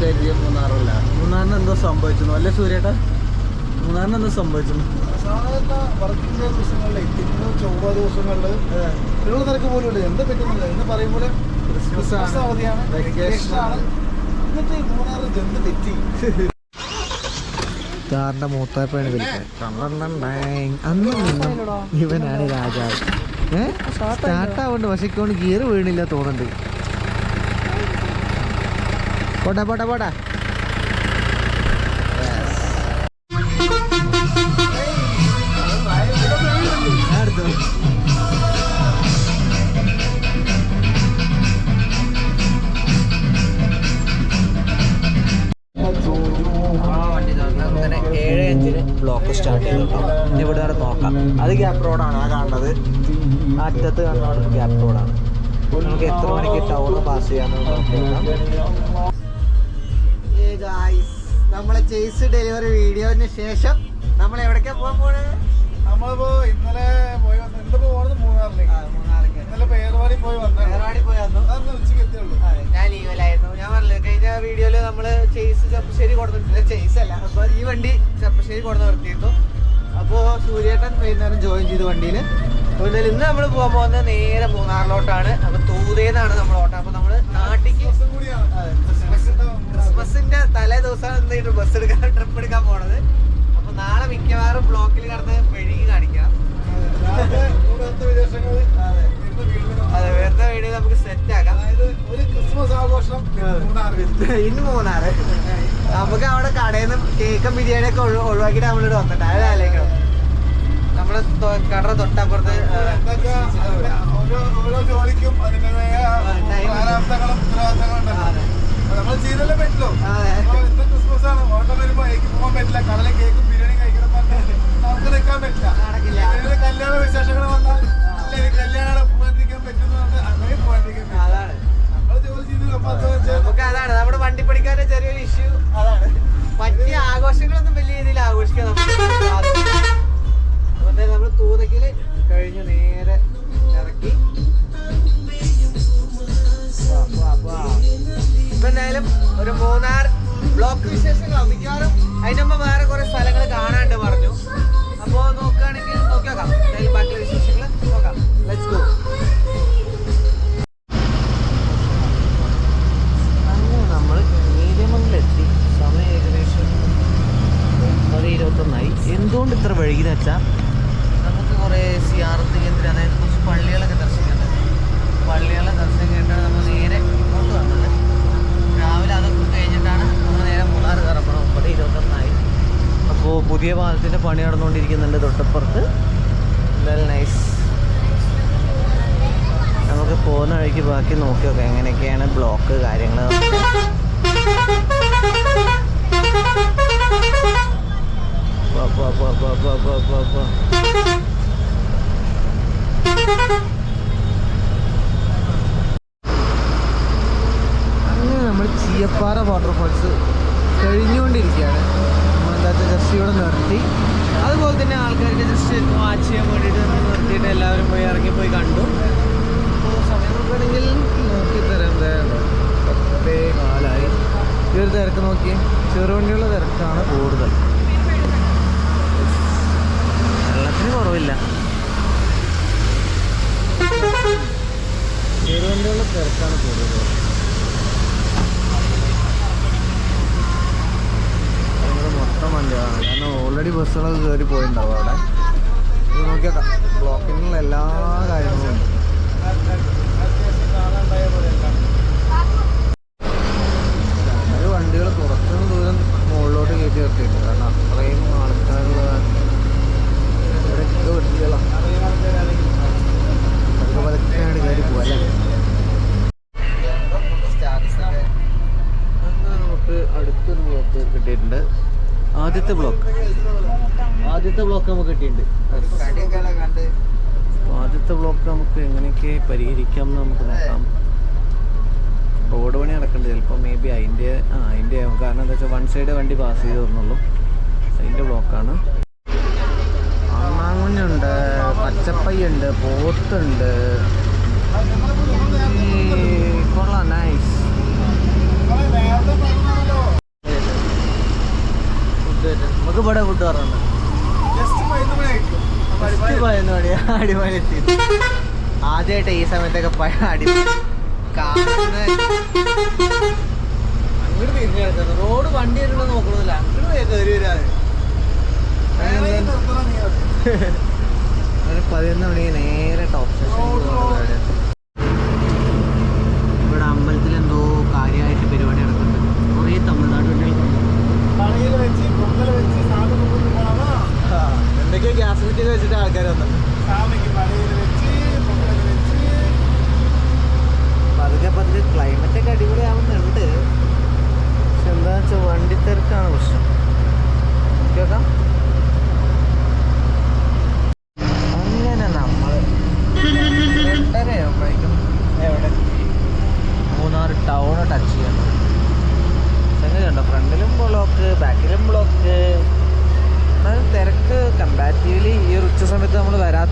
പരിചയം മൂന്നാറല്ല? മൂന്നാറിന് എന്തോ സംഭവിച്ചു അല്ലേ സൂര്യേട്ടാ? മൂന്നാറിന് എന്തോ സംഭവിച്ചു സാധാരണ വർക്കിംഗ് ഡേ ദിവസങ്ങളിൽ തിങ്കൾ ചൊവ്വ ദിവസങ്ങളിൽ തിരുവള്ള തിരക്ക് പോലും ഉണ്ട് എന്താ പറ്റുന്നില്ല. എന്ന് പറയുമ്പോൾ ക്രിസ്മസ് അവധിയാണ്. Vacation ആണ്. എന്നിട്ട് ഈ മൂന്നാറിൽ എന്ത് തെറ്റി? കാറിന്റെ മൂത്താപ്പാണ് വിളിക്കുന്നത്. അന്ന് ഇവനാണ് രാജാവ്. ഏഹ് സ്റ്റാർട്ട് ആവുന്നുണ്ട് പക്ഷെ ഇക്കൊണ്ട് ഗിയർ വീണില്ല തോന്നുന്നുണ്ട്. പോട്ടെ പോട്ടെ പോട്ടെ ബ്ലോക്ക് സ്റ്റാർട്ട് ചെയ്തു കേട്ടോ. ഇനി ഇവിടെ വരെ നോക്കാം. അത് ഗ്യാപ്പ് റോഡാണ് ആ കാണുന്നത്. ആ അറ്റത്ത് കാണുന്നത് ഗ്യാപ്പ് റോഡാണ് നമുക്ക് എത്ര മണിക്ക് ടൗൺ പാസ് ചെയ്യാമെന്ന് നോക്കാം. നമ്മളെ ചേസ് ഡെലിവറി വീഡിയോന് ശേഷം നമ്മൾ എവിടേക്കാ പോകാൻ പോണേ? നമ്മളിപ്പോ ഇന്നലെ പോയി വന്നു ഇന്നിപ്പോ പോകുന്നത് മൂന്നാറിലേക്ക്. ഇന്നലെ പേർവാടി പോയി വന്നു. ഏർവാടി പോയി വന്നു. അന്ന് ഉച്ചയ്ക്ക് എത്തിയുള്ളൂ. ഞാൻ ലീവലായിരുന്നു ഞാൻ പറഞ്ഞില്ല കഴിഞ്ഞ വീഡിയോയിൽ നമ്മൾ ചേസ് ചെപ്പശ്ശേരി കൊടുത്തിട്ടില്ല ചേസ് അല്ല അപ്പൊ ഈ വണ്ടി ചെപ്പശ്ശേരി കൊടുത്ത് നിർത്തിയിരുന്നു. അപ്പോ സൂര്യേട്ടൻ വൈകുന്നേരം ജോയിൻ ചെയ്തു വണ്ടിയിൽ അപ്പോൾ എന്തായാലും ഇന്ന് നമ്മൾ പോകാൻ പോകുന്നത് നേരെ മൂന്നാറിലോട്ടാണ്. അപ്പൊ തൂതേന്നാണ് നമ്മൾ ഓട്ടം. അപ്പൊ നമ്മൾ നാട്ടിക്ക് ക്രിസ്മസിന്റെ തലേ ദിവസമാണ് എന്തെങ്കിലും ബസ് എടുക്കാൻ ട്രിപ്പ് എടുക്കാൻ പോണത്. അപ്പൊ നാളെ മിക്കവാറും ബ്ലോക്കിൽ കടന്ന് മെഴുകി കാണിക്കാം. അതെ. ഇന്ന് വേറെ വീഡിയോ നമുക്ക് സെറ്റ് ആക്കാം. ഒരു ക്രിസ്മസ് ആഘോഷം ഇന്ന് മൂന്നാറ്. നമുക്ക് അവിടെ കടയിൽ നിന്ന് കേക്കും ബിരിയാണി ഒക്കെ ഒഴിവാക്കിയിട്ട് നമ്മളിവിടെ വന്നിട്ട്. അത് ആലോചിക്കണം നമ്മൾ കടറ തൊട്ടപ്പുറത്ത് ഓരോ ജോലിക്കും അതിന്റെതായ. ഉത്തരവാദിത്തങ്ങളും നമ്മൾ ചെയ്തല്ലേ പറ്റുള്ളൂ. ബാക്കി നോക്കി നോക്കാം എങ്ങനെയൊക്കെയാണ് ബ്ലോക്ക് കാര്യങ്ങൾ അങ്ങനെ നമ്മൾ ചീയപ്പാറ വാട്ടർഫോൾസ് കഴിഞ്ഞുകൊണ്ടിരിക്കുകയാണ് നമ്മളെന്താ വെച്ചാൽ ജസ്റ്റ് ഇവിടെ നിർത്തി അതുപോലെ തന്നെ ആൾക്കാർക്ക് ജസ്റ്റ് വാച്ച് ചെയ്യാൻ വേണ്ടിയിട്ട് നമ്മൾ നിർത്തിയിട്ട് എല്ലാവരും പോയി ഇറങ്ങിപ്പോയി കണ്ടു അപ്പോൾ സമയം നോക്കുകയാണെങ്കിൽ നോക്കി തരാം എന്തായാലും പത്തേ കാലായി ഈ ഒരു തിരക്ക് നോക്കി ചെറുവണ്ടിയുള്ള തിരക്കാണ് കൂടുതൽ വെള്ളത്തിന് കുറവില്ല ചെറുവണ്ടിയുള്ള തിരക്കാണ് കൂടുതൽ ഭയങ്കര മൊത്തം വണ്ടികളാണ് കാരണം ഓൾറെഡി ബസ്സുകളൊക്കെ കയറി പോയിട്ടുണ്ടാവും അവിടെ. നോക്കിയേക്കാം. ബ്ലോക്കിങ്ങിലുള്ള എല്ലാ കാര്യങ്ങളും ഉണ്ട്. വണ്ടികൾ കുറച്ചൊന്നും ദൂരം മുകളിലോട്ട് കയറ്റി നിർത്തിയിട്ടുണ്ട്. കാരണം അത്രയും ആൾക്കാരുള്ള ഇവിടെയൊക്കെ വണ്ടികളാണ് പതുക്കെ പതുക്കെയാണ് കയറി പോകല്ലേ അങ്ങനെ നമുക്ക് അടുത്തൊരു ബ്ലോക്ക് കിട്ടിയിട്ടുണ്ട്. ആദ്യത്തെ ബ്ലോക്ക് ആദ്യത്തെ ബ്ലോക്ക് നമുക്ക് കിട്ടിയിട്ടുണ്ട്. ആദ്യത്തെ ബ്ലോക്ക് നമുക്ക് എങ്ങനെയൊക്കെ പരിഹരിക്കാം എന്ന് നമുക്ക് നോക്കാം. റോഡ് പണി നടക്കേണ്ടത് ചിലപ്പോൾ മേ ബി അതിന്റെ ആ അതിന്റെ കാരണം എന്താ വെച്ചാൽ വൺ സൈഡ് വണ്ടി പാസ് ചെയ്ത് തന്നുള്ളൂ അതിന്റെ ബ്ലോക്കാണ് അണ്ണാങ്കുഞ്ഞുണ്ട് പച്ചപ്പയ്യുണ്ട് പോത്തുണ്ട്. കൊള്ളാം നൈസ് നമുക്ക് ഇവിടെ ഫുഡ് പറഞ്ഞുണ്ട് പതിനൊന്ന് മണി. അടിമണി എത്തി. ആദ്യമായിട്ട് ഈ സമയത്തൊക്കെ അടി റോഡ് വണ്ടി വരുള്ള നോക്കണമില്ല അങ്ങോട്ട് കയറി വരാതെ പതിനൊന്ന് മണി നേരെ ടോപ്പ്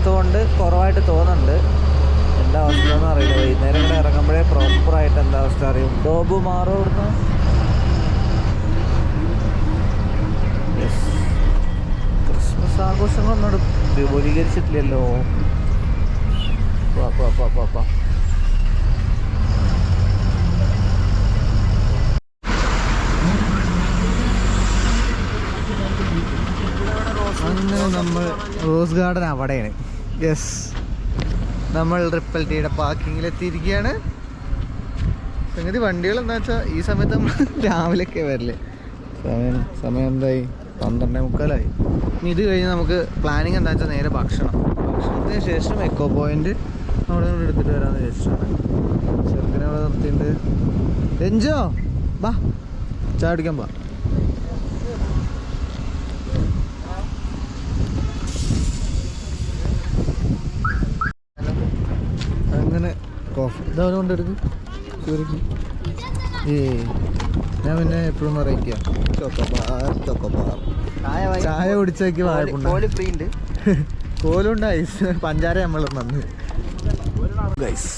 നമ്മൾ കുറവായിട്ട് തോന്നുന്നുണ്ട്. എന്താ അവസ്ഥ എന്ന് അറിയില്ല. വൈകുന്നേരം ഇവിടെ ഇറങ്ങുമ്പോഴേ പ്രോപ്പറായിട്ട് എന്താ അവസ്ഥ അറിയും. ഡോബ് മാറും ഇവിടുന്ന്. ക്രിസ്മസ് ആഘോഷങ്ങളൊന്നും വിപുലീകരിച്ചിട്ടില്ലല്ലോ. പാ പാ പാ പാ പാ അങ്ങനെ നമ്മൾ റോസ് ഗാർഡൻ അവിടെയാണ്. യെസ് നമ്മൾ റിപ്പൽ ടിയുടെ പാർക്കിങ്ങിലെത്തിയിരിക്കുകയാണ് സംഗതി വണ്ടികൾ എന്താ വെച്ചാൽ ഈ സമയത്ത് നമ്മൾ രാവിലെയൊക്കെ വരില്ലേ സമയം സമയം എന്തായി? പന്ത്രണ്ടേ മുക്കാലായി. ഇനി ഇത് കഴിഞ്ഞ് നമുക്ക് പ്ലാനിങ് എന്താ വെച്ചാൽ നേരെ ഭക്ഷണം. ഭക്ഷണത്തിന് ശേഷം എക്കോ പോയിന്റ് അവിടെ നിന്ന് എടുത്തിട്ട് വരാമെന്ന് വിചാരിച്ചിട്ടാണ്. ചെറുക്കനെ അവിടെ നിർത്തിയിട്ടുണ്ട്. രഞ്ജോ ബാ ചാടിക്കാൻ കുടിക്കാൻ ബാ അങ്ങനെ കോഫി ഇതാ കൊണ്ടെടുക്ക് സൂര്യക്ക് ഏ ഞാൻ പിന്നെ എപ്പോഴും വെറൈറ്റിയ ചോക്കോബാർ ചോക്കോബാർ ചായ കുടിച്ചേക്ക് വാഴപ്പുണ്ട് കോലുണ്ട് ഐസ്. പഞ്ചാര നമ്മൾ നന്ദി ഗൈസ്.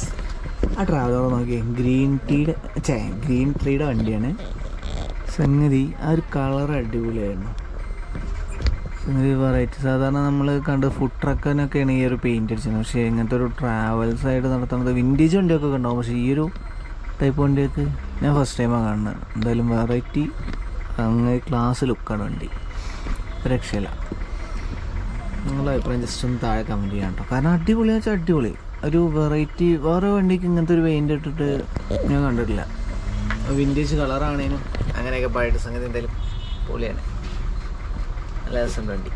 ആ ട്രാവലർ നോക്കിയേ. ഗ്രീൻ ടീയുടെ ചേ ഗ്രീൻ ട്രീയുടെ വണ്ടിയാണ്. സംഗതി ആ ഒരു കളർ അടിപൊളിയായിരുന്നു. സംഗതി വെറൈറ്റി സാധാരണ നമ്മൾ കണ്ട് ഫുഡ് ട്രക്കിനൊക്കെയാണ് ഈ ഒരു പെയിന്റ് അടിച്ചത്. പക്ഷേ ഇങ്ങനത്തെ ഒരു ട്രാവൽസ് ആയിട്ട് നടത്തുന്നത് വിന്റേജ് വണ്ടിയൊക്കെ ഉണ്ടാവും. പക്ഷേ ഈ ഒരു ടൈപ്പ് വണ്ടിയൊക്കെ ഞാൻ ഫസ്റ്റ് ടൈമാണ് കാണുന്നത്. എന്തായാലും വെറൈറ്റി അങ്ങനെ ക്ലാസ് ലുക്കാണ് വണ്ടി. രക്ഷയില്ല. നിങ്ങളുടെ അഭിപ്രായം ജസ്റ്റ് ഒന്ന് താഴെ കമന്റ് ചെയ്യാം കേട്ടോ. കാരണം അടിപൊളി വെച്ചാൽ അടിപൊളി. ഒരു വെറൈറ്റി വേറെ വണ്ടിക്ക് ഇങ്ങനത്തെ ഒരു പെയിന്റ് ഇട്ടിട്ട് ഞാൻ കണ്ടിട്ടില്ല. വിന്റേജ് കളറാണേനും അങ്ങനെയൊക്കെ പായിട്ട് സംഗതി എന്തായാലും പൊളിയാണ്. നല്ല രസമുണ്ട് വണ്ടി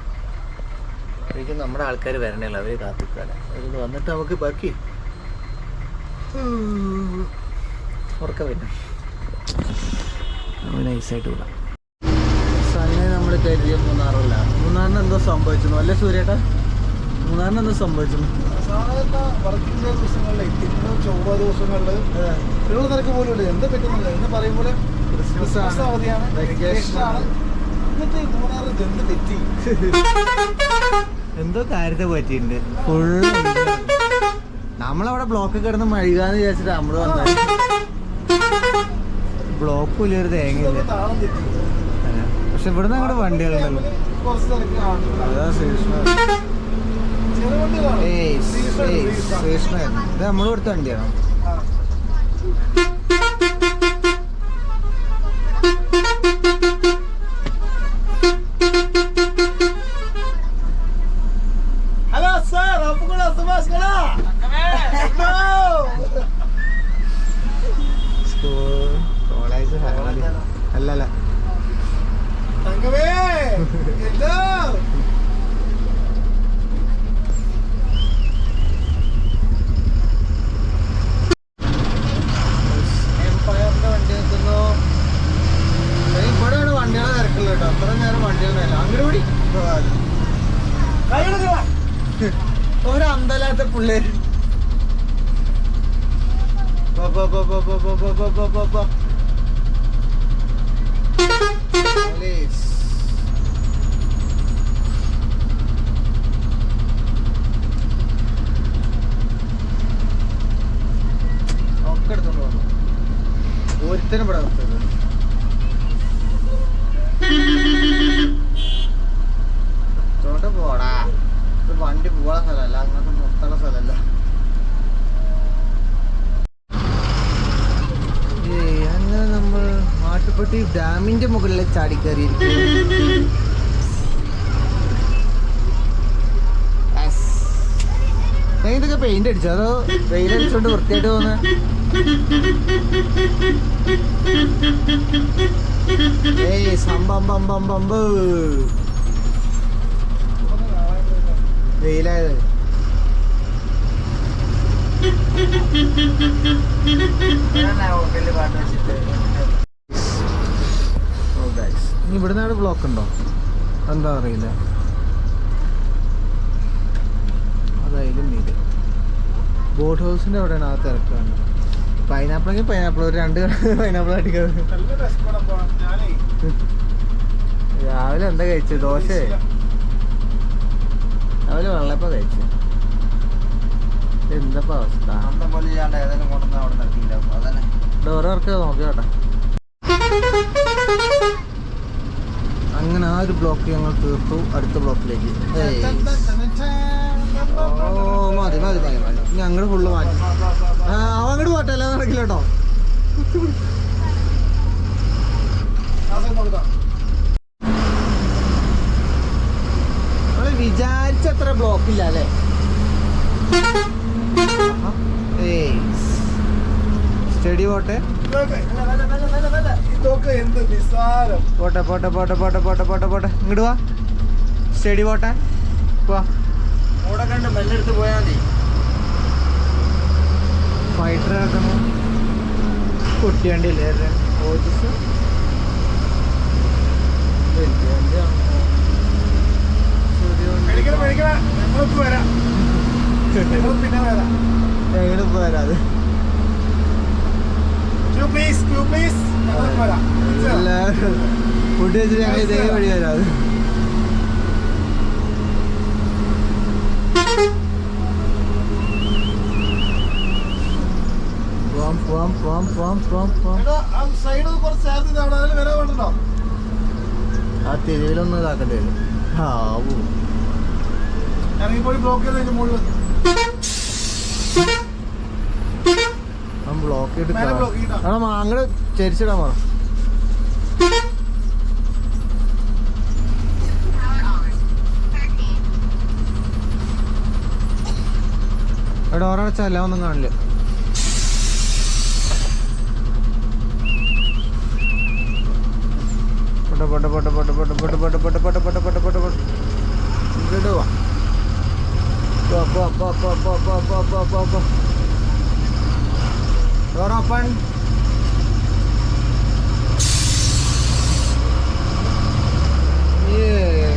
ഒരിക്കലും നമ്മുടെ ആൾക്കാർ വരണല്ലോ അവർ കാത്തിക്കാല അവർ വന്നിട്ട് നമുക്ക് ബാക്കി. ഉറക്കം വരും. നമ്മൾ നൈസായിട്ട് വിടാം. സന്നെ നമ്മൾ കരുതിയ മൂന്നാറല്ല. മൂന്നാറിന് എന്തോ സംഭവിച്ചു അല്ലേ സൂര്യേട്ടാ? മൂന്നാറിന് എന്തോ സംഭവിച്ചു സാധാരണ വർക്കിംഗ് ഡേ ദിവസങ്ങളിൽ തിങ്കൾ ചൊവ്വ ദിവസങ്ങളിൽ നിങ്ങൾ തിരക്ക് പോലും ഉണ്ട് എന്താ പറ്റുന്നില്ല. എന്ന് പറയുമ്പോൾ ക്രിസ്മസ്. അവധിയാണ്. ആണ്. എന്നിട്ട് തെറ്റി. എന്തോ കാര്യത്തെ പറ്റിയിട്ടുണ്ട്. ഫുള്ള് നമ്മളവിടെ ബ്ലോക്ക് കിടന്ന് മഴുകാന്ന് വിചാരിച്ചിട്ട് നമ്മൾ വന്ന ബ്ലോക്ക് വലിയ ഒരു തേങ്ങയില്ല. പക്ഷെ ഇവിടുന്ന് അങ്ങോട്ട് വണ്ടികളുണ്ടല്ലോ അതാ ശ്രീകൃഷ്ണ ഏയ്. ശ്രീകൃഷ്ണ ഇത് വണ്ടിയാണോ? ഒരു അന്തലാത്ത പിള്ളേര് ഒക്കെ എടുത്തോണ്ട് പോകുന്നു ഒരുത്തനും ഇവിടെ നിർത്തും മാട്ടുപ്പെട്ടി ഡാമിന്റെ മുകളിൽ ചാടിക്കയറിയിരിക്കും ഇതൊക്കെ പെയിന്റ് അടിച്ചോ? അതോ വെയിലടിച്ചോണ്ട് വൃത്തിയായിട്ട് തോന്നുന്നു ഏയ് സംഭം ബം ബം ബമ്പ് വെയിലായത് പാട്ട് വെച്ചിട്ട് ഓ ഗൈസ് ഇനി ഇവിടുന്ന് അവിടെ ബ്ലോക്ക് ഉണ്ടോ? എന്താ അറിയില്ല. അതായാലും ഇത്. ബോട്ട് ഹൗസിന്റെ അവിടെയാണ് ആ തിരക്കാണ് പൈനാപ്പിളെങ്കിൽ പൈനാപ്പിൾ ഒരു രണ്ട് പൈനാപ്പിൾ അടിക്കുന്നത് രാവിലെ എന്താ കഴിച്ചത് ദോശ രാവിലെ വെള്ളപ്പ കഴിച്ചു. എന്തപ്പോ അവസ്ഥ? ഡോറ് വർക്ക് ഇല്ലാണ്ട് ഏതെങ്കിലും കൊണ്ടുവന്ന് അവിടെ നിർത്തിയിട്ടുണ്ടാവും അതന്നെ ഡോർ വർക്ക് നോക്കി കേട്ടോ അങ്ങനെ ആ ഒരു ബ്ലോക്ക് ഞങ്ങൾ തീർത്തു. അടുത്ത ബ്ലോക്കിലേക്ക് ഓ മതി മതി മതി മതി. ഞങ്ങൾ ഫുള്ള് മാറ്റി. ആ അങ്ങോട്ട് പോട്ടെ അല്ലാതെ നടക്കില്ല കേട്ടോ. നമ്മൾ വിചാരിച്ചത്ര ബ്ലോക്ക് ഇല്ല അല്ലേ? സ്റ്റഡി പോട്ടെ. പോട്ടെ പോട്ടെ പോട്ടെ പോട്ടെ പോട്ടെ പോട്ടെ പോട്ടെ. ഇങ്ങോട്ട് വാ. സ്റ്റഡി പോട്ടെ. പോവാ ഫൈറ്റർ ഇറക്കുന്നു കുട്ടിയണ്ടില്ലേ ഓജസ്. എങ്ങനെ പോരാ അത്? പ്ലീസ് പ്ലീസ് അല്ല ഫുഡ് വെച്ചിട്ട് ഞങ്ങൾ ഇതേ വഴി വരാതെ പോവാം പോവാം പോവാം പോവാം പോവാം ആ തിരിവിലൊന്നും ഇതാക്കേണ്ടി വരും. ആവൂ. ബ്ലോക്ക് ചെയ്ത് മുകളിൽ ചെയ്തിട്ടാ. ആ ചരിച്ചിടാൻ എടാ എല്ലാം ഒന്നും കാണില്ല പൊട്ട പൊട്ട പൊട്ട പൊട്ട പൊട്ട പൊട്ട പൊട്ട പൊട്ട പൊട്ട പൊട്ട പൊട്ട പൊട്ട പൊട്ട പോ പോ പോ പോ പോ പോ പോ പോ പോ door open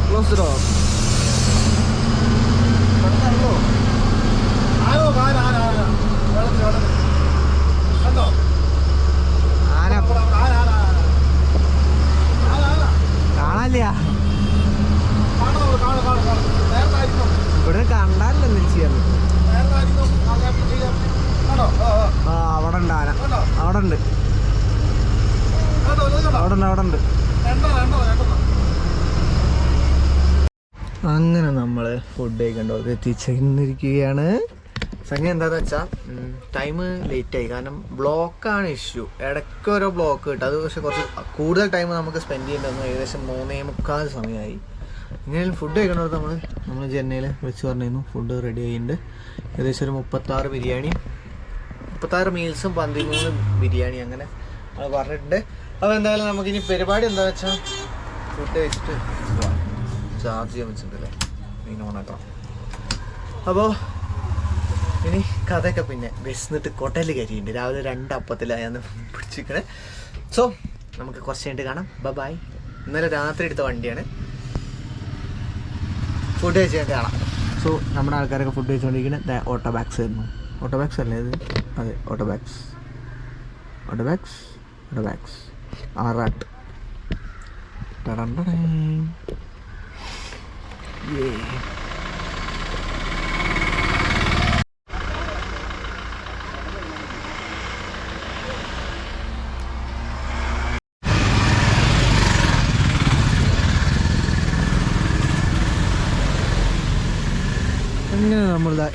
close the door കാണാനില്ല. ഇവിടെ കണ്ടാലല്ലോ ചെയ്യാറ് അവിടെ ഉണ്ട് ആന അവിടെ ഉണ്ട് അവിടെ ഉണ്ട് അവിടെ ഉണ്ട് അങ്ങനെ നമ്മൾ ഫുഡ് കഴിക്കണ്ടോ എത്തിച്ചിരിക്കുകയാണ് സംഗതി എന്താണെന്ന് വെച്ചാൽ ടൈം ലേറ്റ് ആയി. കാരണം ബ്ലോക്കാണ് ഇഷ്യൂ ഇടയ്ക്ക് ഓരോ ബ്ലോക്ക് കിട്ടും. അത് പക്ഷെ കുറച്ച് കൂടുതൽ ടൈം നമുക്ക് സ്പെൻഡ് ചെയ്യേണ്ടി വന്നു. ഏകദേശം മൂന്നേ മുക്കാൽ സമയമായി. ഇങ്ങനെയും ഫുഡ് കഴിക്കണത് നമ്മൾ നമ്മൾ ചെന്നൈയിൽ വിളിച്ച് പറഞ്ഞിരുന്നു. ഫുഡ് റെഡി ആയിട്ടുണ്ട്. ഏകദേശം ഒരു മുപ്പത്താറ് ബിരിയാണി. മുപ്പത്താറ് മീൽസും പതിമൂന്ന് ബിരിയാണി അങ്ങനെ പറഞ്ഞിട്ടുണ്ട്. അപ്പോൾ എന്തായാലും നമുക്കിനി പരിപാടി എന്താ വെച്ചാൽ ഫുഡ് കഴിച്ചിട്ട് ചാർജ് ചെയ്യാൻ വെച്ചിട്ടുണ്ടല്ലേ? മീൻ ഓണാക്കാം അപ്പോൾ ഇനി കഥയൊക്കെ പിന്നെ വിശന്നിട്ട് കൊട്ടയിൽ കരിയുണ്ട്. രാവിലെ രണ്ട് അപ്പത്തിലായാണ് പിടിച്ചിരിക്കണേ. സോ നമുക്ക് കുറച്ച് കഴിഞ്ഞിട്ട് കാണാം. ബ ബായ് ഇന്നലെ രാത്രി എടുത്ത വണ്ടിയാണ്. ഫുഡ് കഴിച്ച് കഴിഞ്ഞിട്ട് കാണാം. സോ നമ്മുടെ ആൾക്കാരൊക്കെ ഫുഡ് കഴിച്ചുകൊണ്ടിരിക്കുന്നത് ഓട്ടോ ബാക്സ് ആയിരുന്നു ఆటోబ్యాక్స్ లేదు అదే ఆటోబ్యాక్స్ ఆటోబ్యాక్స్ ఆటోబ్యాక్స్ ఆర్ఆర్ట్ టడంటే ఏ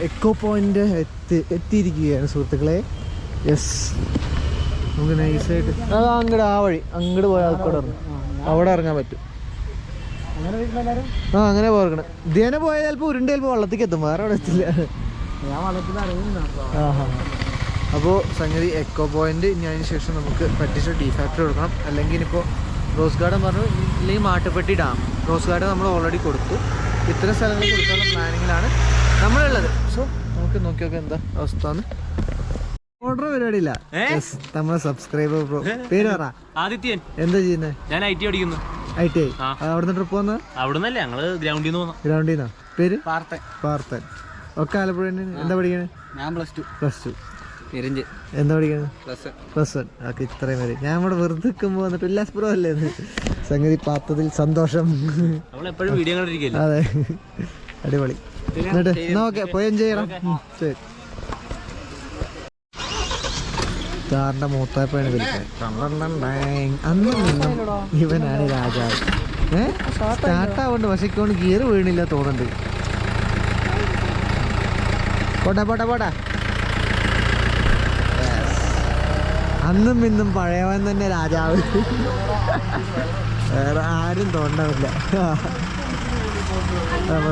എക്കോ പോയിന്റ് എത്തി എത്തിയിരിക്കുകയാണ് സുഹൃത്തുക്കളെ. യെസ് നമുക്ക് നൈസായിട്ട് അത് അങ്ങോട്ട് ആ വഴി അങ്ങോട്ട് പോയാൽ ആൾക്കൂടെ ഇറങ്ങും. അവിടെ ഇറങ്ങാൻ പറ്റും. ആ അങ്ങനെ പോർക്കണം ദിനം പോയാൽ ചിലപ്പോൾ ഉരുണ്ട് ചിലപ്പോൾ വള്ളത്തേക്ക് എത്തും. വേറെ അവിടെ എത്തില്ല. അപ്പോൾ സംഗതി എക്കോ പോയിന്റ് ഇനി അതിന് ശേഷം നമുക്ക് പറ്റിച്ച ഡി ഫാക്ടറി കൊടുക്കണം. അല്ലെങ്കിൽ ഇനിയിപ്പോൾ റോസ് ഗാർഡൻ പറഞ്ഞു ഇല്ലെങ്കിൽ മാട്ടുപ്പെട്ടി ഡാം റോസ് ഗാർഡൻ നമ്മൾ ഓൾറെഡി കൊടുത്തു. ഇത്തരം സ്ഥലങ്ങൾ കൊടുക്കാനുള്ള പ്ലാനിങ്ങിലാണ് നമ്മളുള്ളത്. സോ നമുക്ക് നോക്കി നോക്കാം എന്താ അവസ്ഥ ഓർഡർ പരിപാടിയില്ല. Yes, നമ്മളെ സബ്സ്ക്രൈബർ ബ്രോ പേര് പറ. ആദിത്യൻ. എന്താ ചെയ്യുന്നത് ഞാൻ ഐ ടി പഠിക്കുന്നു. ഐ ടി ഐ അവിടുന്ന് ട്രിപ്പ് വന്ന അവിടുന്നല്ലേ ഞങ്ങൾ ഗ്രൗണ്ടിൽ നിന്ന് പോന്നു. ഗ്രൗണ്ടിൽ നിന്നാ പേര്? പാർത്ത പാർത്തൻ. ഒക്കെ ആലപ്പുഴ തന്നെ എന്താ പഠിക്കണേ? ഞാൻ പ്ലസ് ടു പ്ലസ് ടു എന്താ പഠിക്കണേ? പ്ലസ് പ്ലസ് വൺ ഓക്കെ ഇത്രയും വരെ ഞാൻ ഇവിടെ വെറുതെ നിൽക്കുമ്പോൾ വന്നിട്ട് ഉല്ലാസ് അല്ലേ സംഗതി പാത്തതിൽ സന്തോഷം. അതെ. അടിപൊളി. എന്നിട്ട് എന്നാ ഓക്കെ പോയി എൻജോയ് ചെയ്യണം. ശരി. ചാറിന്റെ മൂത്താപ്പാണ് വിളിക്കുന്നത് ഇവനാണ് രാജാവ്. ഏ? സ്റ്റാർട്ട് ആവുന്നുണ്ട് പക്ഷെ ഇക്കോണ്ട് ഗിയർ വീണില്ല തോന്നുന്നുണ്ട്. പോട്ടെ പോട്ടെ പോട്ടെ അന്നും ഇന്നും പഴയവൻ തന്നെ രാജാവ്. വേറെ ആരും തോണ്ടാവില്ല നമ്മൾ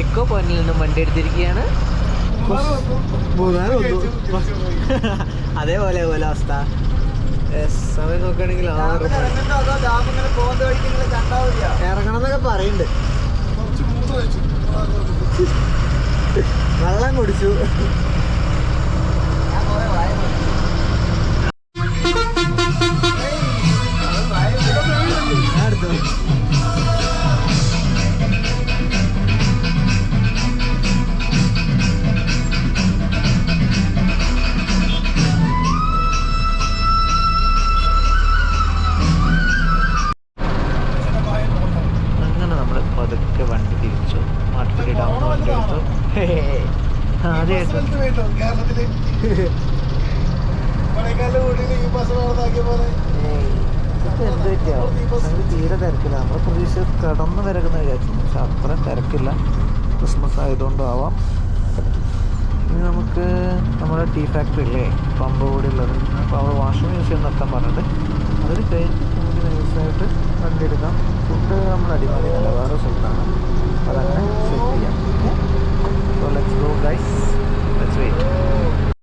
എക്കോ പോയിന്റിൽ നിന്നും വണ്ടി എടുത്തിരിക്കുകയാണ്. അതേപോലെ പോലെ അവസ്ഥ. സമയം നോക്കുകയാണെങ്കിൽ ആറ് ഇറങ്ങണം എന്നൊക്കെ പറയുന്നുണ്ട്. വെള്ളം കുടിച്ചു. എന്ത് പറ്റിയോ തീരെ തിരക്കില്ല. നമ്മൾ പ്രതീക്ഷ കിടന്ന് വരക്കുന്ന വിചാരിച്ചു. പക്ഷെ അത്ര തിരക്കില്ല. ക്രിസ്മസ് ആയതുകൊണ്ടും ആവാം ഇനി നമുക്ക് നമ്മുടെ ടീ ഫാക്ടറി ഇല്ലേ? പമ്പ് കൂടി ഉള്ളത്. അപ്പോൾ അവർ വാഷിംഗ് മെഷീൻ നിർത്താൻ പറഞ്ഞിട്ട് അതിൽ കഴിഞ്ഞ് നമുക്ക് നൈസായിട്ട് വണ്ടി ഫുഡ് നമ്മൾ അടിപൊളി നല്ല വേറെ സ്ഥലത്താണ് അതങ്ങനെ സെറ്റ് ചെയ്യാം. So let's go guys let's wait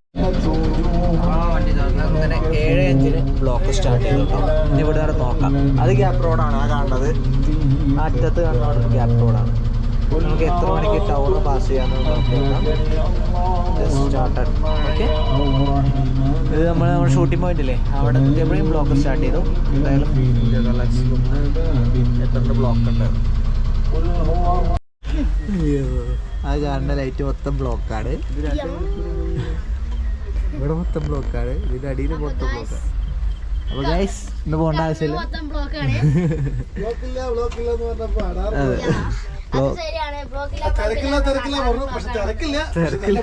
അങ്ങനെ ഏഴ് അഞ്ചിന് ബ്ലോക്ക് സ്റ്റാർട്ട് ചെയ്തിട്ടു ഇനി ഇവിടെ വരെ നോക്കാം അത് ഗ്യാപ്പ് റോഡാണ് ആ കാണുന്നത് ആ അറ്റത്ത് കാണുന്നത് ഗ്യാപ്പ് റോഡാണ് നമുക്ക് എത്ര മണിക്ക് ടൗൺ പാസ് ചെയ്യാമെന്ന് സ്റ്റാർട്ടഡ് ഓക്കെ ഇത് നമ്മൾ നമ്മുടെ ഷൂട്ടിംഗ് പോയിന്റ് അല്ലേ അവിടെ എപ്പോഴും ബ്ലോക്ക് സ്റ്റാർട്ട് ചെയ്തു എന്തായാലും എത്ര ബ്ലോക്ക് ഉണ്ട് ആ കാണുന്ന ലൈറ്റ് മൊത്തം ബ്ലോക്കാണ് ഇവിടെ മൊത്തം ബ്ലോക്കാണ് ഇതിന്റെ അടിയിൽ മൊത്തം ബ്ലോക്കാണ് അപ്പൊ ഗൈസ് ഇന്ന് പോകേണ്ട ആവശ്യമില്ല.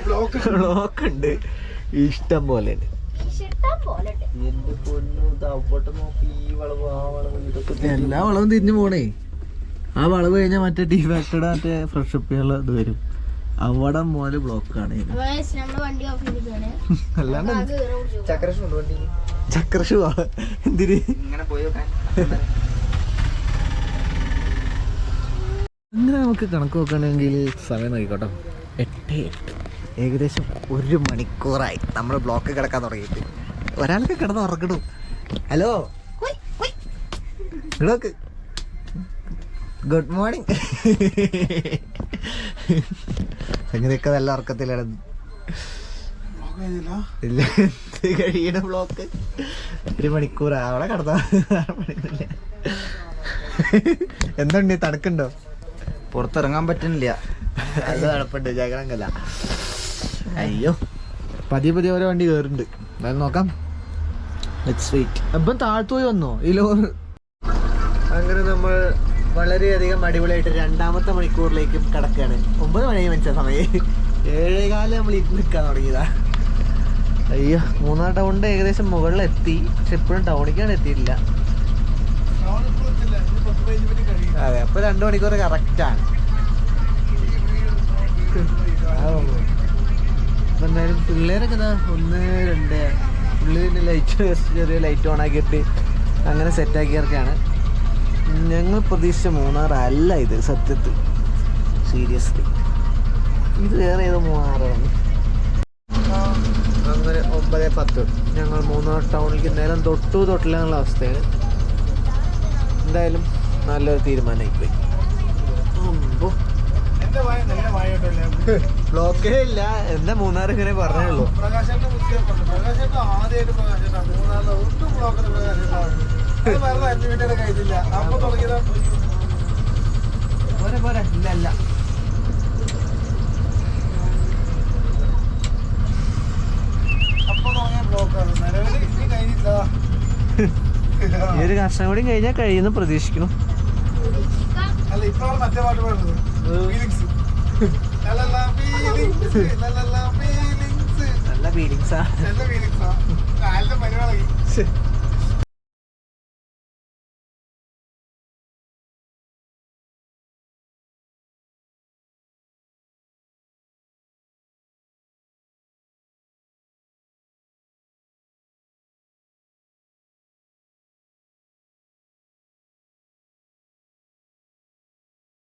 ബ്ലോക്ക് ബ്ലോക്ക് ഉണ്ട്. ഇഷ്ടം പോലെ എല്ലാ വളവും തിരിഞ്ഞു പോണേ. ആ വളവ് കഴിഞ്ഞാൽ മറ്റേ ടീ ഫാക്ടറിയുടെ മറ്റേ ഫ്രഷ് ഇത് വരും. അവിടെ മോൽ ബ്ലോക്കാണ് അല്ലാണ്ട് ചക്രഷു എന്തിന്? ഇങ്ങനെ പോയി നോക്കാൻ. അങ്ങനെ നമുക്ക് കണക്ക് നോക്കണമെങ്കിൽ സമയം നോക്കിക്കോട്ടോ. എട്ട് എട്ട്. ഏകദേശം ഒരു മണിക്കൂറായി. നമ്മൾ ബ്ലോക്ക് കിടക്കാൻ തുടങ്ങിയിട്ട്. ഒരാൾക്ക് കിടന്ന് ഉറങ്ങണു. ഹലോ? ഇടയ്ക്ക് ഗുഡ് മോർണിംഗ്. അങ്ങനെയൊക്കെ നല്ല ഉറക്കത്തിലാണ്. ഇല്ല എന്ത് കഴിയണ ബ്ലോക്ക്. ഒരു മണിക്കൂർ അവിടെ കിടന്ന എന്തുണ്ട്? തണുക്കുണ്ടോ? പുറത്തിറങ്ങാൻ പറ്റുന്നില്ല. അത് തണുപ്പുണ്ട്. ജാഗ്രതല്ല അയ്യോ. പതിയെ പതിയെ ഓരോ വണ്ടി കയറുന്നുണ്ട് എന്നാലും നോക്കാം. ലെറ്റ്സ് വെയിറ്റ് അപ്പം താഴ്ത്തു പോയി വന്നോ? ഈ ലോ അങ്ങനെ നമ്മൾ വളരെയധികം അടിപൊളിയായിട്ട് രണ്ടാമത്തെ മണിക്കൂറിലേക്കും കിടക്കുകയാണ് ഒമ്പത് മണി വെച്ച സമയം. ഏഴേകാലം നമ്മൾ ഇരുന്ന് നിൽക്കാൻ തുടങ്ങിയതാ. അയ്യോ മൂന്നാർ ടൗണിന്റെ ഏകദേശം മുകളിലെത്തി. പക്ഷെ ഇപ്പോഴും ടൗണിക്കാണ് എത്തിയിട്ടില്ല. അതെ അപ്പൊ രണ്ടു മണിക്കൂർ കറക്റ്റാണ് എന്തായാലും പിള്ളേരൊക്കെ ഇതാ ഒന്ന് രണ്ട്. പുള്ളി ലൈറ്റ് ചെറിയ ലൈറ്റ് ഓൺ ആക്കിയിട്ട് അങ്ങനെ സെറ്റ് ആക്കിയവർക്കാണ് ഞങ്ങൾ പ്രതീക്ഷിച്ച മൂന്നാർ അല്ല ഇത് സത്യത്തിൽ. സീരിയസ്ലി ഇത് വേറെ ഏതോ മൂന്നാറാണ്. അങ്ങനെ ഒമ്പത് പത്ത്. ഞങ്ങൾ മൂന്നാർ ടൗണിലേക്ക് നേരം തൊട്ടു തൊട്ടില്ല എന്നുള്ള അവസ്ഥയാണ്. എന്തായാലും നല്ലൊരു തീരുമാനമായി പോയി ബ്ലോക്കേ ഇല്ല. എന്താ മൂന്നാർ ഇങ്ങനെ പറഞ്ഞേ ഉള്ളൂ? പ്രകാശന്റെ ആദ്യമായിട്ട് പ്രകാശം മൂന്നാറിലെ ഒട്ടും ബ്ലോക്കർ പ്രകാശേട്ടനാണ് പോരെ പോരെ. ഇല്ല ഇല്ല. ഈ ഒരു കർഷകം കൂടി കഴിഞ്ഞാൽ കഴിയുന്ന പ്രതീക്ഷിക്കുന്നു. അല്ല ഇപ്പോഴാണ് മറ്റേ പാട്ട് പാടുന്നത്. ഫീലിങ്സ് നല്ല ഫീലിങ്സാ നല്ല ഫീലിങ്സാ പരിപാടി.